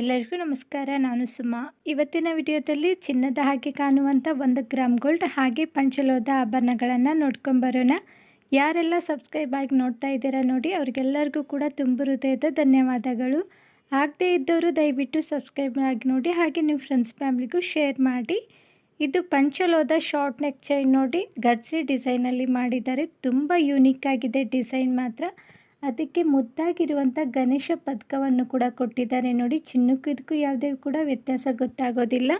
ಎಲ್ಲರಿಗೂ ನಮಸ್ಕಾರ, ನಾನು ಸುಮಾ. ಇವತ್ತಿನ ವಿಡಿಯೋದಲ್ಲಿ ಚಿನ್ನದ ಹಾಗೆ ಕಾಣುವಂಥ ಒಂದು ಗ್ರಾಮ್ ಗೋಲ್ಡ್ ಹಾಗೆ ಪಂಚಲೋಧ ಆಭರಣಗಳನ್ನು ನೋಡ್ಕೊಂಬರೋಣ. ಯಾರೆಲ್ಲ ಸಬ್ಸ್ಕ್ರೈಬ್ ಆಗಿ ನೋಡ್ತಾ ಇದ್ದೀರಾ ನೋಡಿ, ಅವ್ರಿಗೆಲ್ಲರಿಗೂ ಕೂಡ ತುಂಬ ಹೃದಯದ ಧನ್ಯವಾದಗಳು. ಆಗದೇ ಇದ್ದವರು ದಯವಿಟ್ಟು ಸಬ್ಸ್ಕ್ರೈಬ್ ಆಗಿ ನೋಡಿ, ಹಾಗೆ ನಿಮ್ಮ ಫ್ರೆಂಡ್ಸ್ ಫ್ಯಾಮ್ಲಿಗೂ ಶೇರ್ ಮಾಡಿ. ಇದು ಪಂಚಲೋಧ ಶಾರ್ಟ್ ನೆಕ್ ಚೈನ್ ನೋಡಿ ಗಜ್ಜಿ ಡಿಸೈನಲ್ಲಿ ಮಾಡಿದ್ದಾರೆ. ತುಂಬ ಯೂನಿಕ್ ಆಗಿದೆ ಡಿಸೈನ್ ಮಾತ್ರ. ಅದಕ್ಕೆ ಮುದ್ದಾಗಿರುವಂಥ ಗಣೇಶ ಪದಕವನ್ನು ಕೂಡ ಕೊಟ್ಟಿದ್ದಾರೆ. ನೋಡಿ ಚಿನ್ನಕ್ಕಿದಕ್ಕೂ ಯಾವುದೇ ಕೂಡ ವ್ಯತ್ಯಾಸ ಗೊತ್ತಾಗೋದಿಲ್ಲ.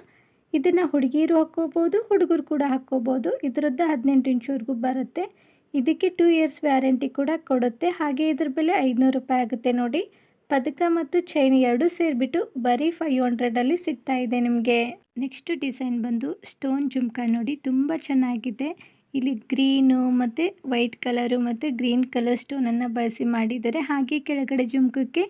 ಇದನ್ನು ಹುಡುಗಿಯರು ಹಾಕ್ಕೋಬೋದು, ಹುಡುಗರು ಕೂಡ ಹಾಕ್ಕೋಬೋದು. ಇದರದ್ದು ಹದಿನೆಂಟು ಇಂಚುವರೆಗೂ ಬರುತ್ತೆ. ಇದಕ್ಕೆ ಟೂ ಇಯರ್ಸ್ ವ್ಯಾರಂಟಿ ಕೂಡ ಕೊಡುತ್ತೆ. ಹಾಗೆ ಇದ್ರ ಬೆಲೆ ಐದುನೂರು ರೂಪಾಯಿ ಆಗುತ್ತೆ ನೋಡಿ. ಪದಕ ಮತ್ತು ಚೈನ್ ಎರಡು ಸೇರಿಬಿಟ್ಟು ಬರೀ ಫೈವ್ ಹಂಡ್ರೆಡಲ್ಲಿ ಸಿಗ್ತಾ ಇದೆ ನಿಮಗೆ. ನೆಕ್ಸ್ಟ್ ಡಿಸೈನ್ ಬಂದು ಸ್ಟೋನ್ ಜುಮ್ಕಾ ನೋಡಿ. ತುಂಬ ಚೆನ್ನಾಗಿದೆ. ಇಲ್ಲಿ ಗ್ರೀನು ಮತ್ತೆ ವೈಟ್ ಕಲರು ಮತ್ತು ಗ್ರೀನ್ ಕಲರ್ ಸ್ಟೋನನ್ನು ಬಳಸಿ ಮಾಡಿದ್ದಾರೆ. ಹಾಗೆ ಕೆಳಗಡೆ ಜುಮ್ಕಕ್ಕೆ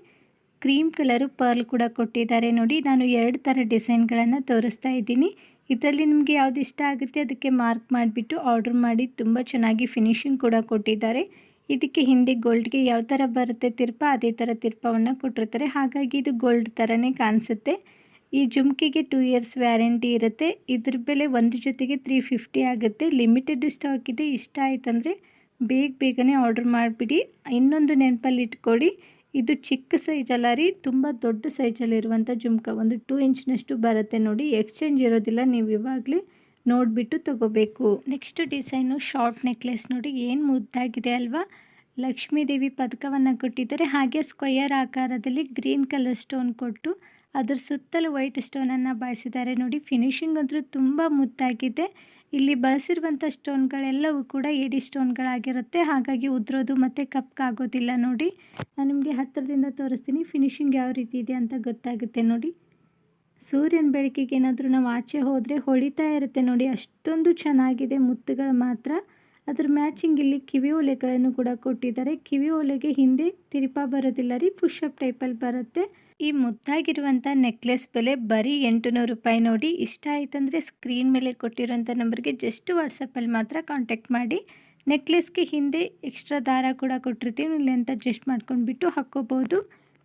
ಕ್ರೀಮ್ ಕಲರು ಪರ್ಲ್ ಕೂಡ ಕೊಟ್ಟಿದ್ದಾರೆ. ನೋಡಿ, ನಾನು ಎರಡು ಥರ ಡಿಸೈನ್ಗಳನ್ನು ತೋರಿಸ್ತಾ ಇದ್ದೀನಿ. ಇದರಲ್ಲಿ ನಿಮಗೆ ಯಾವ್ದು ಇಷ್ಟ ಆಗುತ್ತೆ ಅದಕ್ಕೆ ಮಾರ್ಕ್ ಮಾಡಿಬಿಟ್ಟು ಆರ್ಡ್ರ್ ಮಾಡಿ ತುಂಬ ಚೆನ್ನಾಗಿ ಫಿನಿಶಿಂಗ್ ಕೂಡ ಕೊಟ್ಟಿದ್ದಾರೆ. ಇದಕ್ಕೆ ಹಿಂದೆ ಗೋಲ್ಡ್ಗೆ ಯಾವ ಥರ ಬರುತ್ತೆ ತಿರ್ಪ, ಅದೇ ಥರ ತಿರ್ಪವನ್ನು ಕೊಟ್ಟಿರ್ತಾರೆ. ಹಾಗಾಗಿ ಇದು ಗೋಲ್ಡ್ ಥರನೇ ಕಾಣಿಸುತ್ತೆ. ಈ ಜುಮ್ಕಿಗೆ ಟೂ ಇಯರ್ಸ್ ವ್ಯಾರಂಟಿ ಇರುತ್ತೆ. ಇದ್ರ ಬೆಲೆ ಒಂದು ಜೊತೆಗೆ ತ್ರೀ ಫಿಫ್ಟಿ ಆಗುತ್ತೆ. ಲಿಮಿಟೆಡ್ ಸ್ಟಾಕ್ ಇದೆ. ಇಷ್ಟ ಆಯ್ತಂದರೆ ಬೇಗ ಬೇಗನೆ ಆರ್ಡರ್ ಮಾಡಿಬಿಡಿ. ಇನ್ನೊಂದು ನೆನಪಲ್ಲಿ ಇಟ್ಕೊಳ್ಳಿ. ಇದು ಚಿಕ್ಕ ಸೈಜಲ್ಲ ರೀ. ತುಂಬ ದೊಡ್ಡ ಸೈಜಲ್ಲಿರುವಂಥ ಜುಮ್ಕ. ಒಂದು ಟೂ ಇಂಚ್ನಷ್ಟು ಬರುತ್ತೆ ನೋಡಿ. ಎಕ್ಸ್ಚೇಂಜ್ ಇರೋದಿಲ್ಲ. ನೀವು ಇವಾಗಲೇ ನೋಡಿಬಿಟ್ಟು ತಗೋಬೇಕು. ನೆಕ್ಸ್ಟ್ ಡಿಸೈನು ಶಾರ್ಟ್ ನೆಕ್ಲೆಸ್ ನೋಡಿ. ಏನು ಮುದ್ದಾಗಿದೆ ಅಲ್ವಾ? ಲಕ್ಷ್ಮೀದೇವಿ ಪದಕವನ್ನು ಕೊಟ್ಟಿದ್ದಾರೆ. ಹಾಗೆ ಸ್ಕ್ವಯರ್ ಆಕಾರದಲ್ಲಿ ಗ್ರೀನ್ ಕಲರ್ ಸ್ಟೋನ್ ಕೊಟ್ಟು ಅದ್ರ ಸುತ್ತಲೂ ವೈಟ್ ಸ್ಟೋನನ್ನು ಬಳಸಿದ್ದಾರೆ ನೋಡಿ ಫಿನಿಶಿಂಗ್ ಅಂತೂ ತುಂಬ ಮುದ್ದಾಗಿದೆ. ಇಲ್ಲಿ ಬಳಸಿರುವಂಥ ಸ್ಟೋನ್ಗಳೆಲ್ಲವೂ ಕೂಡ ಏಡಿ ಸ್ಟೋನ್ಗಳಾಗಿರುತ್ತೆ ಹಾಗಾಗಿ ಉದ್ರೋದು ಮತ್ತು ಕಪ್ಗಾಗೋದಿಲ್ಲ ನೋಡಿ, ನಾನು ನಿಮಗೆ ಹತ್ತಿರದಿಂದ ತೋರಿಸ್ತೀನಿ. ಫಿನಿಶಿಂಗ್ ಯಾವ ರೀತಿ ಇದೆ ಅಂತ ಗೊತ್ತಾಗುತ್ತೆ. ನೋಡಿ, ಸೂರ್ಯನ ಬೆಳಕಿಗೆ ಏನಾದರೂ ನಾವು ಆಚೆ ಹೋದರೆ ಹೊಳಿತಾ ಇರುತ್ತೆ. ನೋಡಿ, ಅಷ್ಟೊಂದು ಚೆನ್ನಾಗಿದೆ ಮುತ್ತುಗಳು ಮಾತ್ರ. ಅದ್ರ ಮ್ಯಾಚಿಂಗ್ ಇಲ್ಲಿ ಕಿವಿ ಓಲೆಗಳನ್ನು ಕೂಡ ಕೊಟ್ಟಿದ್ದಾರೆ. ಕಿವಿ ಓಲೆಗೆ ಹಿಂದೆ ತಿರುಪಾ ಬರೋದಿಲ್ಲ ರೀ ಪುಷಪ್ ಟೈಪಲ್ಲಿ ಬರುತ್ತೆ. ಈ ಮುದ್ದಾಗಿರುವಂಥ ನೆಕ್ಲೆಸ್ ಬೆಲೆ ಬರೀ ಎಂಟುನೂರು ರೂಪಾಯಿ ನೋಡಿ ಇಷ್ಟ ಆಯ್ತಂದರೆ ಸ್ಕ್ರೀನ್ ಮೇಲೆ ಕೊಟ್ಟಿರೋಂಥ ನಂಬರ್ಗೆ ಜಸ್ಟ್ ವಾಟ್ಸಪ್ಪಲ್ಲಿ ಮಾತ್ರ ಕಾಂಟ್ಯಾಕ್ಟ್ ಮಾಡಿ. ನೆಕ್ಲೆಸ್ಗೆ ಹಿಂದೆ ಎಕ್ಸ್ಟ್ರಾ ದಾರ ಕೂಡ ಕೊಟ್ಟಿರ್ತೀವಿ ಅಂತ ಅಡ್ಜಸ್ಟ್ ಮಾಡ್ಕೊಂಡ್ಬಿಟ್ಟು ಹಾಕ್ಕೋಬೋದು.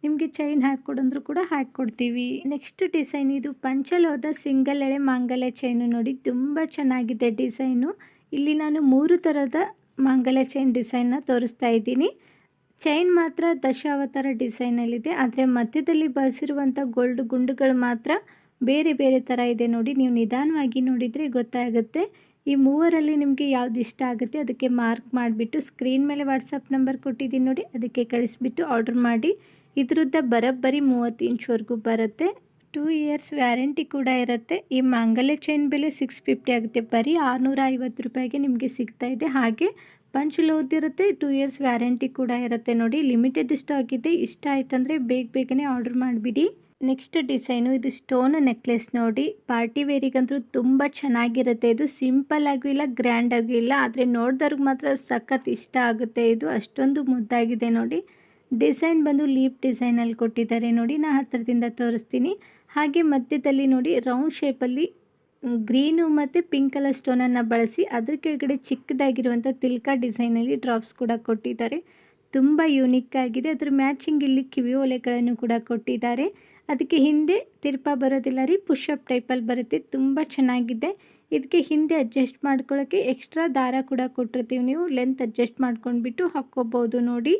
ನಿಮಗೆ ಚೈನ್ ಹಾಕ್ಕೊಡಂದ್ರೂ ಕೂಡ ಹಾಕ್ಕೊಡ್ತೀವಿ. ನೆಕ್ಸ್ಟ್ ಡಿಸೈನ್ ಇದು ಪಂಚಲೋದ ಸಿಂಗಲ್ ಎಳೆ ಮಾಂಗಲ್ಯ ಚೈನು ನೋಡಿ, ತುಂಬ ಚೆನ್ನಾಗಿದೆ ಡಿಸೈನು ಇಲ್ಲಿ ನಾನು ಮೂರು ಥರದ ಮಾಂಗಲ್ಯ ಚೈನ್ ಡಿಸೈನ್ನ ತೋರಿಸ್ತಾ ಇದ್ದೀನಿ. ಚೈನ್ ಮಾತ್ರ ದಶಾವತಾರ ಡಿಸೈನಲ್ಲಿದೆ, ಆದರೆ ಮಧ್ಯದಲ್ಲಿ ಬಳಸಿರುವಂಥ ಗೋಲ್ಡ್ ಗುಂಡುಗಳು ಮಾತ್ರ ಬೇರೆ ಬೇರೆ ಥರ ಇದೆ ನೋಡಿ. ನೀವು ನಿಧಾನವಾಗಿ ನೋಡಿದರೆ ಗೊತ್ತಾಗುತ್ತೆ. ಈ ಮೂವರಲ್ಲಿ ನಿಮಗೆ ಯಾವ್ದು ಇಷ್ಟ ಆಗುತ್ತೆ ಅದಕ್ಕೆ ಮಾರ್ಕ್ ಮಾಡಿಬಿಟ್ಟು ಸ್ಕ್ರೀನ್ ಮೇಲೆ ವಾಟ್ಸಪ್ ನಂಬರ್ ಕೊಟ್ಟಿದ್ದೀನಿ ನೋಡಿ, ಅದಕ್ಕೆ ಕಳಿಸ್ಬಿಟ್ಟು ಆರ್ಡ್ರ್ ಮಾಡಿ. ಇದ್ರದ್ದು ಬರೋಬ್ಬರಿ ಮೂವತ್ತು ಇಂಚ್ವರೆಗೂ ಬರುತ್ತೆ. ಟೂ ಇಯರ್ಸ್ ವ್ಯಾರಂಟಿ ಕೂಡ ಇರುತ್ತೆ. ಈ ಮಾಂಗಲ್ಯ ಚೈನ್ ಬೆಲೆ ಸಿಕ್ಸ್ ಫಿಫ್ಟಿ ಆಗುತ್ತೆ. ಬರೀ ಆರುನೂರ ಐವತ್ತು ರೂಪಾಯಿಗೆ ನಿಮಗೆ ಸಿಗ್ತಾ ಇದೆ. ಹಾಗೆ ಪಂಚ್ ಇರುತ್ತೆ ಟೂ ಇಯರ್ಸ್ ವ್ಯಾರಂಟಿ ಕೂಡ ಇರುತ್ತೆ ನೋಡಿ. ಲಿಮಿಟೆಡ್ ಸ್ಟಾಕ್ ಇದೆ ಇಷ್ಟ ಆಯ್ತಂದ್ರೆ ಬೇಗ ಬೇಗನೆ ಆರ್ಡರ್ ಮಾಡಿಬಿಡಿ. ನೆಕ್ಸ್ಟ್ ಡಿಸೈನು ಇದು ಸ್ಟೋನ್ ನೆಕ್ಲೆಸ್ ನೋಡಿ. ಪಾರ್ಟಿ ವೇರಿಗಂತೂ ತುಂಬ ಚೆನ್ನಾಗಿರುತ್ತೆ. ಇದು ಸಿಂಪಲ್ ಆಗೂ ಇಲ್ಲ ಗ್ರ್ಯಾಂಡ್ ಆಗೂ ಇಲ್ಲ, ಆದರೆ ನೋಡಿದವ್ರಿಗೆ ಮಾತ್ರ ಸಖತ್ ಇಷ್ಟ ಆಗುತ್ತೆ. ಇದು ಅಷ್ಟೊಂದು ಮುದ್ದಾಗಿದೆ ನೋಡಿ. ಡಿಸೈನ್ ಬಂದು ಲೀಪ್ ಡಿಸೈನಲ್ಲಿ ಕೊಟ್ಟಿದ್ದಾರೆ ನೋಡಿ. ನಾ ಹತ್ತಿರದಿಂದ ತೋರಿಸ್ತೀನಿ. ಹಾಗೆ ಮಧ್ಯದಲ್ಲಿ ನೋಡಿ ರೌಂಡ್ ಶೇಪಲ್ಲಿ ಗ್ರೀನು ಮತ್ತು ಪಿಂಕ್ ಕಲರ್ ಸ್ಟೋನನ್ನು ಬಳಸಿ ಅದ್ರ ಕೆಳಗಡೆ ಚಿಕ್ಕದಾಗಿರುವಂಥ ತಿಲ್ಕ ಡಿಸೈನಲ್ಲಿ ಡ್ರಾಪ್ಸ್ ಕೂಡ ಕೊಟ್ಟಿದ್ದಾರೆ. ತುಂಬ ಯೂನಿಕ್ ಆಗಿದೆ. ಅದ್ರ ಮ್ಯಾಚಿಂಗ್ ಇಲ್ಲಿ ಕಿವಿ ಓಲೆಗಳನ್ನು ಕೂಡ ಕೊಟ್ಟಿದ್ದಾರೆ. ಅದಕ್ಕೆ ಹಿಂದೆ ತಿರ್ಪ ಬರೋದಿಲ್ಲ ರೀ ಪುಷಪ್ ಟೈಪಲ್ಲಿ ಬರುತ್ತೆ. ತುಂಬ ಚೆನ್ನಾಗಿದೆ. ಇದಕ್ಕೆ ಹಿಂದೆ ಅಡ್ಜಸ್ಟ್ ಮಾಡ್ಕೊಳ್ಳೋಕ್ಕೆ ಎಕ್ಸ್ಟ್ರಾ ದಾರ ಕೂಡ ಕೊಟ್ಟಿರ್ತೀವಿ ನೀವು. ಲೆಂತ್ ಅಡ್ಜಸ್ಟ್ ಮಾಡ್ಕೊಂಡ್ಬಿಟ್ಟು ಹಾಕ್ಕೋಬೋದು ನೋಡಿ.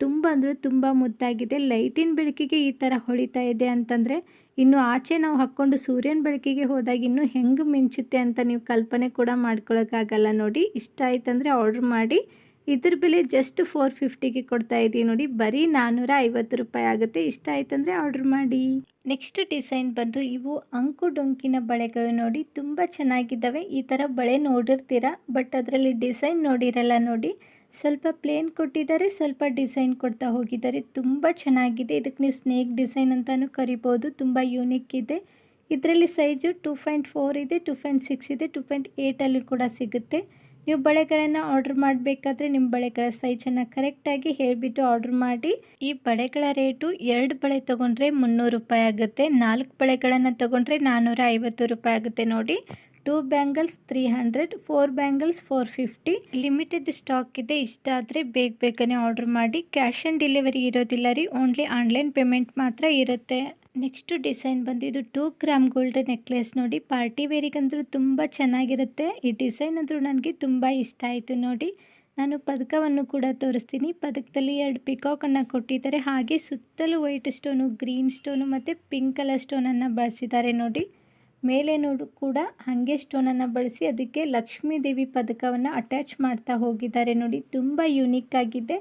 ತುಂಬ ಅಂದರೆ ತುಂಬ ಮುದ್ದಾಗಿದೆ. ಲೈಟಿನ ಬೆಳಕಿಗೆ ಈ ಥರ ಹೊಳಿತಾ ಇದೆ ಅಂತಂದರೆ ಇನ್ನು ಆಚೆ ನಾವು ಹಾಕ್ಕೊಂಡು ಸೂರ್ಯನ ಬೆಳಕಿಗೆ ಹೋದಾಗ ಇನ್ನೂ ಹೆಂಗೆ ಮಿಂಚುತ್ತೆ ಅಂತ ನೀವು ಕಲ್ಪನೆ ಕೂಡ ಮಾಡ್ಕೊಳೋಕ್ಕಾಗಲ್ಲ ನೋಡಿ. ಇಷ್ಟ ಆಯ್ತಂದರೆ ಆರ್ಡ್ರ್ ಮಾಡಿ. ಇದ್ರ ಬೆಲೆ ಜಸ್ಟ್ ಫೋರ್ ಫಿಫ್ಟಿಗೆ ಕೊಡ್ತಾ ಇದ್ದೀವಿ ನೋಡಿ. ಬರೀ ನಾನ್ನೂರ ಐವತ್ತು ರೂಪಾಯಿ ಆಗುತ್ತೆ. ಇಷ್ಟ ಆಯ್ತಂದರೆ ಆರ್ಡ್ರ್ ಮಾಡಿ. ನೆಕ್ಸ್ಟ್ ಡಿಸೈನ್ ಬಂದು ಇವು ಅಂಕು ಡೊಂಕಿನ ಬಳೆಗಳು ನೋಡಿ. ತುಂಬ ಚೆನ್ನಾಗಿದ್ದಾವೆ. ಈ ಥರ ಬಳೆ ನೋಡಿರ್ತೀರ? ಬಟ್ ಅದರಲ್ಲಿ ಡಿಸೈನ್ ನೋಡಿರಲ್ಲ ನೋಡಿ. ಸ್ವಲ್ಪ ಪ್ಲೇನ್ ಕೊಟ್ಟಿದ್ದಾರೆ, ಸ್ವಲ್ಪ ಡಿಸೈನ್ ಕೊಡ್ತಾ ಹೋಗಿದ್ದಾರೆ. ತುಂಬ ಚೆನ್ನಾಗಿದೆ. ಇದಕ್ಕೆ ನೀವು ಸ್ನೇಕ್ ಡಿಸೈನ್ ಅಂತಲೂ ಕರಿಬೋದು. ತುಂಬ ಯೂನಿಕ್ ಇದೆ. ಇದರಲ್ಲಿ ಸೈಜು ಟೂ ಪಾಯಿಂಟ್ ಫೋರ್ ಇದೆ ಟೂ ಪಾಯಿಂಟ್ ಸಿಕ್ಸ್ ಇದೆ ಟೂ ಪಾಯಿಂಟ್ ಏಯ್ಟಲ್ಲಿ ಕೂಡ ಸಿಗುತ್ತೆ. ನೀವು ಬಳೆಗಳನ್ನು ಆರ್ಡ್ರ್ ಮಾಡಬೇಕಾದ್ರೆ ನಿಮ್ಮ ಬಳೆಗಳ ಸೈಜನ್ನು ಕರೆಕ್ಟಾಗಿ ಹೇಳಿಬಿಟ್ಟು ಆರ್ಡ್ರ್ ಮಾಡಿ. ಈ ಬಳೆಗಳ ರೇಟು ಎರಡು ಬಳೆ ತೊಗೊಂಡ್ರೆ ಮುನ್ನೂರು ರೂಪಾಯಿ ಆಗುತ್ತೆ. ನಾಲ್ಕು ಬಳೆಗಳನ್ನು ತೊಗೊಂಡ್ರೆ ನಾನ್ನೂರ ರೂಪಾಯಿ ಆಗುತ್ತೆ ನೋಡಿ. Two bangles three hundred, four bangles four fifty. Limited stock ಇದೆ, ಇಷ್ಟ ಆದರೆ ಬೇಗ ಬೇಗನೆ ಆರ್ಡರ್ ಮಾಡಿ. ಕ್ಯಾಶ್ ಆನ್ ಡೆಲಿವರಿ ಇರೋದಿಲ್ಲ ರೀ ಓನ್ಲಿ ಆನ್ಲೈನ್ ಪೇಮೆಂಟ್ ಮಾತ್ರ ಇರುತ್ತೆ. ನೆಕ್ಸ್ಟ್ ಡಿಸೈನ್ ಬಂದು ಇದು ಟೂ ಗ್ರಾಮ್ ಗೋಲ್ಡ್ ನೆಕ್ಲೆಸ್ ನೋಡಿ ಪಾರ್ಟಿ ವೇರಿಗಂತೂ ತುಂಬ ಚೆನ್ನಾಗಿರುತ್ತೆ. ಈ ಡಿಸೈನ್ ಅಂದರೂ ನನಗೆ ತುಂಬ ಇಷ್ಟ ಆಯಿತು ನೋಡಿ. ನಾನು ಪದಕವನ್ನು ಕೂಡ ತೋರಿಸ್ತೀನಿ. ಪದಕದಲ್ಲಿ ಎರಡು ಪಿಕಾಕನ್ನು ಕೊಟ್ಟಿದ್ದಾರೆ. ಹಾಗೆ ಸುತ್ತಲೂ ವೈಟ್ ಸ್ಟೋನು ಗ್ರೀನ್ ಸ್ಟೋನು ಮತ್ತು ಪಿಂಕ್ ಕಲರ್ ಸ್ಟೋನನ್ನು ಬಳಸಿದ್ದಾರೆ ನೋಡಿ. ಮೇಲೆ ನೋಡು ಕೂಡ ಹಾಗೆ ಸ್ಟೋನನ್ನು ಬಳಸಿ ಅದಕ್ಕೆ ಲಕ್ಷ್ಮೀ ದೇವಿ ಪದಕವನ್ನು ಅಟ್ಯಾಚ್ ಮಾಡ್ತಾ ಹೋಗಿದ್ದಾರೆ ನೋಡಿ. ತುಂಬ ಯುನೀಕ್ ಆಗಿದೆ.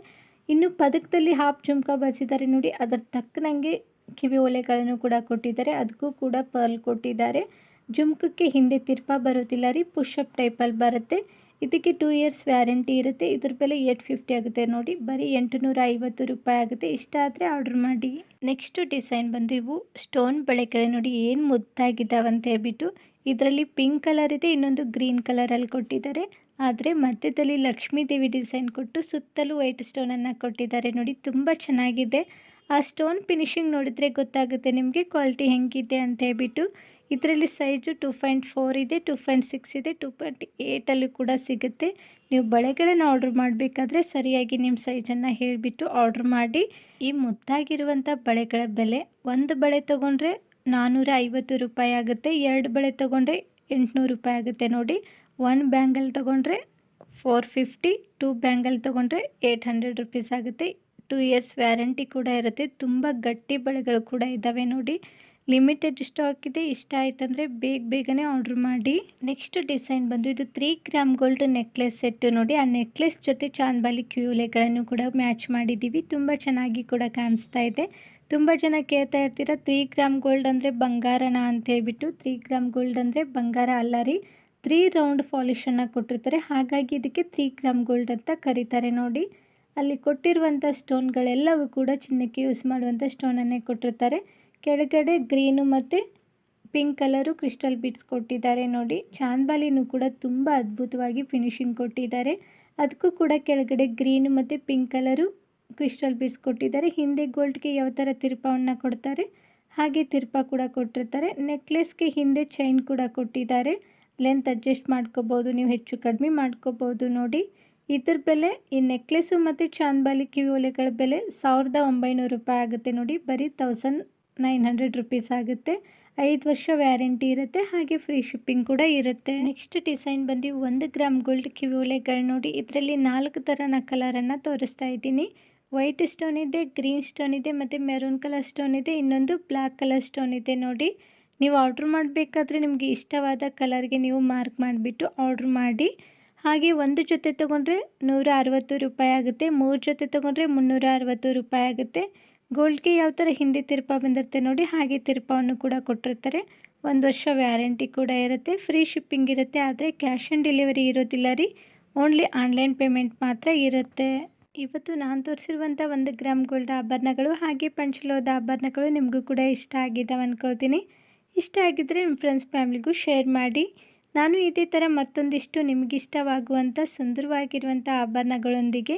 ಇನ್ನು ಪದಕದಲ್ಲಿ ಹಾಫ್ ಜುಮ್ಕ ಬಳಸಿದ್ದಾರೆ ನೋಡಿ. ಅದರ ತಕ್ಕನಂಗೆ ಕಿವಿ ಒಲೆಗಳನ್ನು ಕೂಡ ಕೊಟ್ಟಿದ್ದಾರೆ. ಅದಕ್ಕೂ ಕೂಡ ಪರ್ಲ್ ಕೊಟ್ಟಿದ್ದಾರೆ. ಜುಮ್ಕಕ್ಕೆ ಹಿಂದೆ ತಿರ್ಪ ಬರೋದಿಲ್ಲ ರೀ. ಪುಷಪ್ ಟೈಪಲ್ಲಿ ಬರುತ್ತೆ. ಇದಕ್ಕೆ ಟೂ ಇಯರ್ಸ್ ವ್ಯಾರಂಟಿ ಇರುತ್ತೆ. ಇದ್ರ ಬೆಲೆ ಏಟ್ ಫಿಫ್ಟಿ ಆಗುತ್ತೆ ನೋಡಿ. ಬರೀ ಎಂಟುನೂರ ಐವತ್ತು ರೂಪಾಯಿ ಆಗುತ್ತೆ. ಇಷ್ಟ ಆದರೆ ಆರ್ಡ್ರ್ ಮಾಡಿ. ನೆಕ್ಸ್ಟು ಡಿಸೈನ್ ಬಂದು ಇವು. ಸ್ಟೋನ್ ಬಳೆಗಳೇ ನೋಡಿ. ಏನು ಮುದ್ದಾಗಿದ್ದಾವೆ ಅಂತ ಹೇಳ್ಬಿಟ್ಟು. ಇದರಲ್ಲಿ ಪಿಂಕ್ ಕಲರ್ ಇದೆ. ಇನ್ನೊಂದು ಗ್ರೀನ್ ಕಲರಲ್ಲಿ ಕೊಟ್ಟಿದ್ದಾರೆ. ಆದರೆ ಮಧ್ಯದಲ್ಲಿ ಲಕ್ಷ್ಮೀ ದೇವಿ ಡಿಸೈನ್ ಕೊಟ್ಟು ಸುತ್ತಲೂ ವೈಟ್ ಸ್ಟೋನನ್ನು ಕೊಟ್ಟಿದ್ದಾರೆ ನೋಡಿ. ತುಂಬ ಚೆನ್ನಾಗಿದೆ. ಆ ಸ್ಟೋನ್ ಫಿನಿಶಿಂಗ್ ನೋಡಿದರೆ ಗೊತ್ತಾಗುತ್ತೆ ನಿಮಗೆ. ಕ್ವಾಲಿಟಿ ಹೆಂಗಿದೆ ಅಂತ ಹೇಳ್ಬಿಟ್ಟು. ಇದರಲ್ಲಿ ಸೈಜು ಟೂ ಪಾಯಿಂಟ್ ಫೋರ್ ಇದೆ ಟೂ ಪಾಯಿಂಟ್ ಸಿಕ್ಸ್ ಇದೆ ಟೂ ಪಾಯಿಂಟ್ ಏಯ್ಟಲ್ಲೂ ಕೂಡ ಸಿಗುತ್ತೆ. ನೀವು ಬಳೆಗಳನ್ನು ಆರ್ಡ್ರ್ ಮಾಡಬೇಕಾದ್ರೆ ಸರಿಯಾಗಿ ನಿಮ್ಮ ಸೈಜನ್ನು ಹೇಳಿಬಿಟ್ಟು ಆರ್ಡ್ರ್ ಮಾಡಿ. ಈ ಮುದ್ದಾಗಿರುವಂಥ ಬಳೆಗಳ ಬೆಲೆ, ಒಂದು ಬಳೆ ತೊಗೊಂಡ್ರೆ ನಾನ್ನೂರ ಐವತ್ತು ರೂಪಾಯಿ ಆಗುತ್ತೆ, ಎರಡು ಬಳೆ ತೊಗೊಂಡ್ರೆ ಎಂಟುನೂರು ರೂಪಾಯಿ ಆಗುತ್ತೆ ನೋಡಿ. ಒನ್ ಬ್ಯಾಂಗಲ್ ತೊಗೊಂಡ್ರೆ ಫೋರ್ ಫಿಫ್ಟಿ ಟೂ ಬ್ಯಾಂಗಲ್ ತೊಗೊಂಡ್ರೆ ಏಯ್ಟ್ ಹಂಡ್ರೆಡ್ ರುಪೀಸ್ ಆಗುತ್ತೆ. ಟೂ ಇಯರ್ಸ್ ವ್ಯಾರಂಟಿ ಕೂಡ ಇರುತ್ತೆ, ತುಂಬ ಗಟ್ಟಿ ಬಳೆಗಳು ಕೂಡ ಇದ್ದಾವೆ ನೋಡಿ. ಲಿಮಿಟೆಡ್ ಸ್ಟಾಕ್ ಇದೆ, ಇಷ್ಟ ಆಯ್ತಂದರೆ ಬೇಗ ಬೇಗನೆ ಆರ್ಡರ್ ಮಾಡಿ. ನೆಕ್ಸ್ಟ್ ಡಿಸೈನ್ ಬಂದು ಇದು three gram gold necklace set ನೋಡಿ. ಆ ನೆಕ್ಲೆಸ್ ಜೊತೆ ಚಾಂದ್ಬಾಲಿ ಕ್ಯೂಲೆಗಳನ್ನು ಕೂಡ ಮ್ಯಾಚ್ ಮಾಡಿದ್ದೀವಿ ತುಂಬ ಚೆನ್ನಾಗಿ ಕೂಡ ಕಾಣಿಸ್ತಾ ಇದೆ. ತುಂಬ ಜನ ಕೇಳ್ತಾ ಇರ್ತೀರ ತ್ರೀ ಗ್ರಾಮ್ ಗೋಲ್ಡ್ ಅಂದರೆ ಬಂಗಾರನ ಅಂತ ಹೇಳ್ಬಿಟ್ಟು. ತ್ರೀ ಗ್ರಾಮ್ ಗೋಲ್ಡ್ ಅಂದರೆ ಬಂಗಾರ ಅಲ್ಲ ರೀ. ತ್ರೀ ರೌಂಡ್ ಪಾಲಿಶನ್ನು ಕೊಟ್ಟಿರ್ತಾರೆ. ಹಾಗಾಗಿ ಇದಕ್ಕೆ ತ್ರೀ ಗ್ರಾಮ್ ಗೋಲ್ಡ್ ಅಂತ ಕರೀತಾರೆ ನೋಡಿ. ಅಲ್ಲಿ ಕೊಟ್ಟಿರುವಂಥ ಸ್ಟೋನ್ಗಳೆಲ್ಲವೂ ಕೂಡ ಚಿನ್ನಕ್ಕೆ ಯೂಸ್ ಮಾಡುವಂಥ ಸ್ಟೋನನ್ನೇ ಕೊಟ್ಟಿರ್ತಾರೆ. ಕೆಳಗಡೆ ಗ್ರೀನು ಮತ್ತು ಪಿಂಕ್ ಕಲರು ಕ್ರಿಸ್ಟಲ್ ಬಿಟ್ಸ್ ಕೊಟ್ಟಿದ್ದಾರೆ ನೋಡಿ. ಚಾಂದ್ಬಾಲಿನು ಕೂಡ ತುಂಬ ಅದ್ಭುತವಾಗಿ ಫಿನಿಶಿಂಗ್ ಕೊಟ್ಟಿದ್ದಾರೆ. ಅದಕ್ಕೂ ಕೂಡ ಕೆಳಗಡೆ ಗ್ರೀನು ಮತ್ತು ಪಿಂಕ್ ಕಲರು ಕ್ರಿಸ್ಟಲ್ ಬಿಟ್ಸ್ ಕೊಟ್ಟಿದ್ದಾರೆ. ಹಿಂದೆ ಗೋಲ್ಡ್ಗೆ ಯಾವ ಥರ ತಿರುಪವನ್ನು ಕೊಡ್ತಾರೆ, ಹಾಗೆ ತಿರುಪ ಕೂಡ ಕೊಟ್ಟಿರ್ತಾರೆ. ನೆಕ್ಲೆಸ್ಗೆ ಹಿಂದೆ ಚೈನ್ ಕೂಡ ಕೊಟ್ಟಿದ್ದಾರೆ. ಲೆಂತ್ ಅಡ್ಜಸ್ಟ್ ಮಾಡ್ಕೋಬೋದು, ನೀವು ಹೆಚ್ಚು ಕಡಿಮೆ ಮಾಡ್ಕೋಬೋದು ನೋಡಿ. ಇದ್ರ ಬೆಲೆ, ಈ ನೆಕ್ಲೆಸ್ಸು ಮತ್ತು ಚಾಂದ್ಬಾಲಿ ಕಿವಿ ಒಲೆಗಳ ಬೆಲೆ ಸಾವಿರದ ಒಂಬೈನೂರು ರೂಪಾಯಿ ಆಗುತ್ತೆ ನೋಡಿ. ಬರೀ ತೌಸಂಡ್ ನೈನ್ ಹಂಡ್ರೆಡ್ ರುಪೀಸ್ ಆಗುತ್ತೆ. ಐದು ವರ್ಷ ವ್ಯಾರಂಟಿ ಇರುತ್ತೆ, ಹಾಗೆ ಫ್ರೀ ಶಿಪ್ಪಿಂಗ್ ಕೂಡ ಇರುತ್ತೆ. ನೆಕ್ಸ್ಟ್ ಡಿಸೈನ್ ಬಂದು ಒಂದು ಗ್ರಾಮ್ ಗೋಲ್ಡ್ ಕಿವಿಲೆಗಳು ನೋಡಿ, ಇದರಲ್ಲಿ ನಾಲ್ಕು ಥರನ ಕಲರನ್ನು ತೋರಿಸ್ತಾ ಇದ್ದೀನಿ. ವೈಟ್ ಸ್ಟೋನ್ ಇದೆ ಗ್ರೀನ್ ಸ್ಟೋನ್ ಇದೆ, ಮತ್ತು ಮೆರೂನ್ ಕಲರ್ ಸ್ಟೋನ್ ಇದೆ, ಇನ್ನೊಂದು ಬ್ಲ್ಯಾಕ್ ಕಲರ್ ಸ್ಟೋನ್ ಇದೆ ನೋಡಿ. ನೀವು ಆರ್ಡ್ರ್ ಮಾಡಬೇಕಾದ್ರೆ ನಿಮಗೆ ಇಷ್ಟವಾದ ಕಲರ್ಗೆ ನೀವು ಮಾರ್ಕ್ ಮಾಡಿಬಿಟ್ಟು ಆರ್ಡ್ರ್ ಮಾಡಿ. ಹಾಗೆ ಒಂದು ಜೊತೆ ತೊಗೊಂಡ್ರೆ ನೂರ ರೂಪಾಯಿ ಆಗುತ್ತೆ, ಮೂರು ಜೊತೆ ತೊಗೊಂಡ್ರೆ ಮುನ್ನೂರ ರೂಪಾಯಿ ಆಗುತ್ತೆ. ಗೋಲ್ಡ್ಗೆ ಯಾವ ಥರ ಹಿಂದೆ ತಿರುಪ ಬಂದಿರುತ್ತೆ ನೋಡಿ, ಹಾಗೆ ತಿರುಪವನ್ನು ಕೂಡ ಕೊಟ್ಟಿರ್ತಾರೆ. ಒಂದು ವರ್ಷ ವ್ಯಾರಂಟಿ ಕೂಡ ಇರುತ್ತೆ. ಫ್ರೀ ಶಿಪ್ಪಿಂಗ್ ಇರುತ್ತೆ, ಆದರೆ ಕ್ಯಾಶ್ ಆನ್ ಡೆಲಿವರಿ ಇರೋದಿಲ್ಲ ರೀ. ಓನ್ಲಿ ಆನ್ಲೈನ್ ಪೇಮೆಂಟ್ ಮಾತ್ರ ಇರುತ್ತೆ. ಇವತ್ತು ನಾನು ತೋರಿಸಿರುವಂಥ ಒಂದು ಗ್ರಾಮ್ ಗೋಲ್ಡ್ ಆಭರಣಗಳು, ಹಾಗೆ ಪಂಚಲೋದ ಆಭರಣಗಳು ನಿಮಗೂ ಕೂಡ ಇಷ್ಟ ಆಗಿದ್ದಾವೆ ಅಂದ್ಕೊಳ್ತೀನಿ ಇಷ್ಟ ಆಗಿದ್ದರೆ ನಿಮ್ಮ ಫ್ರೆಂಡ್ಸ್ ಫ್ಯಾಮಿಲಿಗೂ ಶೇರ್ ಮಾಡಿ. ನಾನು ಇದೇ ಥರ ಮತ್ತೊಂದಿಷ್ಟು ನಿಮಗಿಷ್ಟವಾಗುವಂಥ ಸುಂದರವಾಗಿರುವಂಥ ಆಭರಣಗಳೊಂದಿಗೆ